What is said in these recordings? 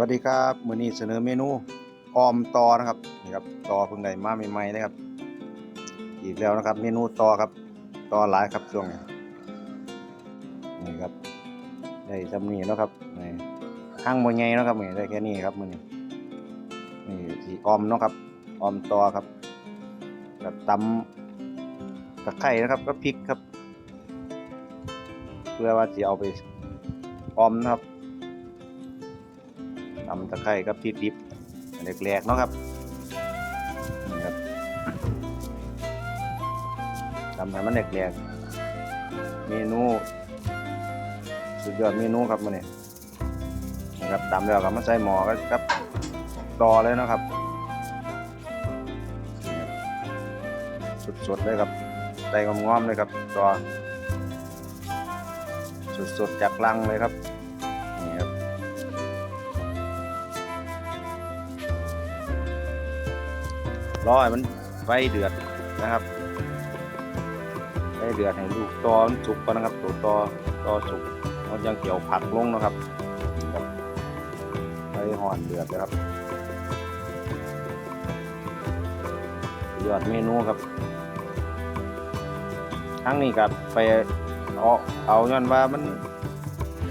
วัสดีครับมื้อนี้เสนอเมนูออมตอนะครับนี่ครับตอเพิ่งได้มาใหม่ๆเลยครับ อีกแล้วนะครับ เมนูตอครับตอหลายครับช่วงนี้นี่ครับได้จำนี้แล้วครับนี่ข้างบนใหญ่เนะครับนี่ได้แค่นี้ครับมื้อนี้นี่ที่ออมเนาะครับออมตอครับกับตำตะไคร้นะครับก็พริกครับ เพื่อว่าจะเอาไปออมนะครับ ตำตะไคร้กับพริกดิบแหลกๆเนาะครับนี่ครับทำให้มันแหลกๆเมนูสุดยอดเมนูครับมันนี่นะครับตำแล้วก็มาใส่หม้อก็กับตอเลยเนาะครับ สดๆเลยครับใส่งอมๆเลยครับตอสดๆจากลังเลยครับ รอให้มันไฟเดือดนะครับไฟเดือดให้ลูกตอมันสุกก่อนนะครับตัวตอตอสุกเรายังเกี่ยวผักลงนะครับไฟห่อนเดือดนะครับยอดเมนูครับทั้งนี้กับไปเอาเอาย้อนว่ามัน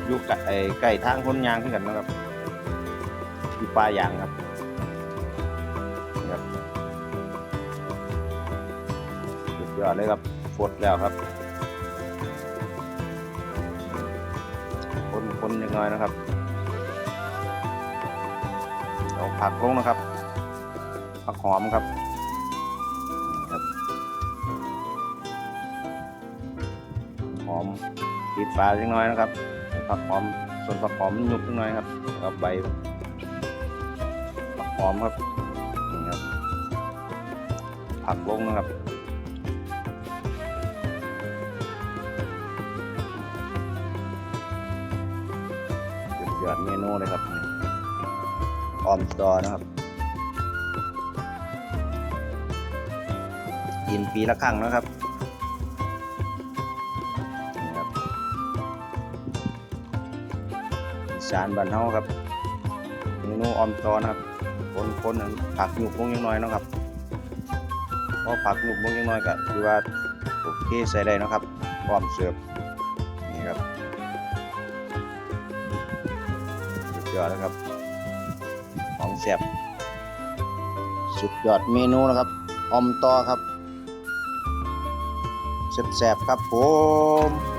อยู่ใกล้ไกล้ทางคนยางขึ้นกันนะครับอยู่ป่ายางครับ ยอดเลยครับฟดแล้วครับคนคนยังไงนะครับเอาผักลงนะครับผักหอมครับหอมปิดฝาเล็กน้อยนะครับผักหอมส่วนผักหอมยุบเล็กน้อยครับแล้วใบผักหอมครับนี่ครับผักลงนะครับ ยอดเมนูเลยครับออมสตอนะครับ กินปีละครั้งนะครับสารบ้านเฮาครับเมนูออมตอนะครับคนคนนั้นผักหยุกลงยังน้อยนะครับเพราะผักหยุกลงยังน้อยก็ถือว่าโอเคใส่ได้นะครับพร้อมเสิร์ฟ ยอดนะครับของแซ่บสุดยอดเมนูนะครับอมตอครับแซ่บๆครับผม